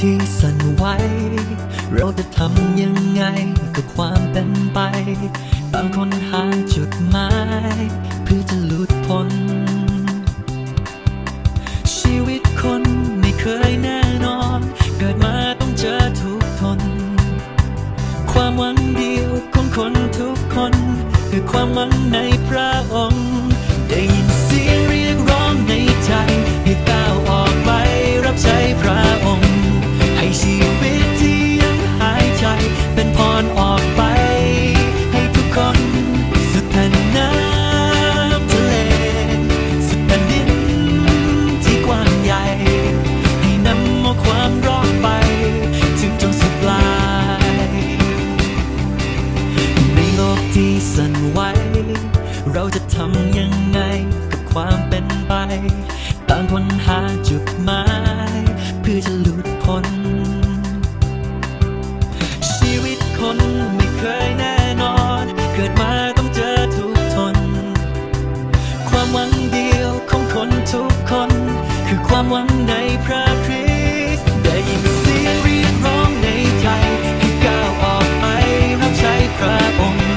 ที่สั่นไหว เราจะทำยังไงกับความเป็นไปบางคนหาจุดหมาย เพื่อจะหลุดพ้น ชีวิตคนไม่เคยแน่ เราจะทำยังไงกับความเป็นไป ต่างคนหาจุดหมาย เพื่อจะหลุดพ้น ชีวิตคนไม่เคยแน่นอน เกิดมาต้องเจอทุกทน ความหวังเดียวของคนทุกคน คือความหวังในพระคริสต์ได้ยินเสียงเรียกร้องในใจให้ก้าวออกไปรับใช้พระองค์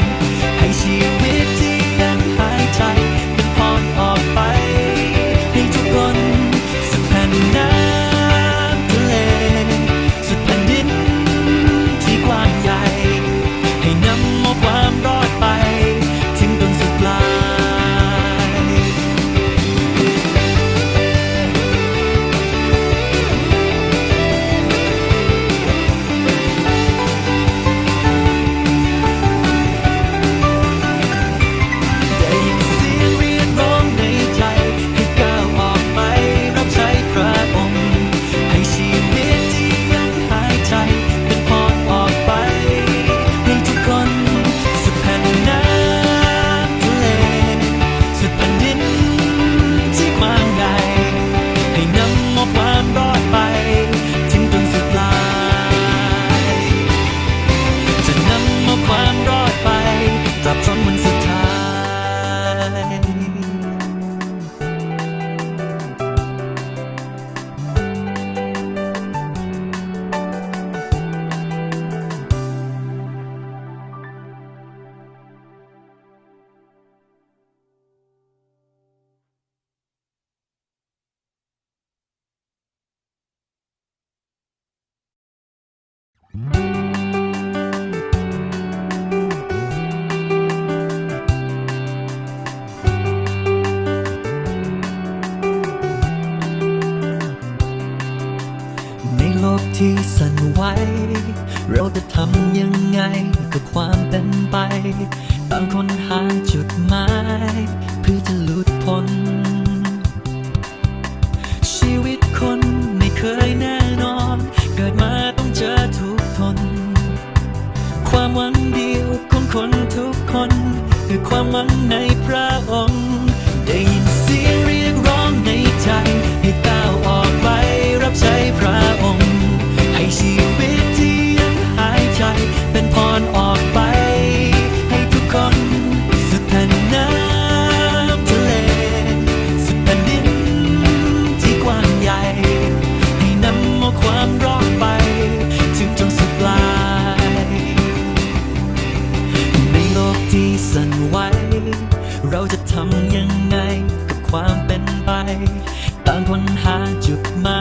ที่สั่นไหวเราจะทำยังไงกับความเป็นไปบางคนหาจุดหมายเพื่อจะหลุดพ้นชีวิตคนไม่เคยแน่นอน เกิดมาต้องเจอทุกทน ความหวังเดียวของคนทุกคนคือความหวังใน สั่นไหว เราจะทำยังไงกับความเป็นไป ต่างคนหาจุดหมาย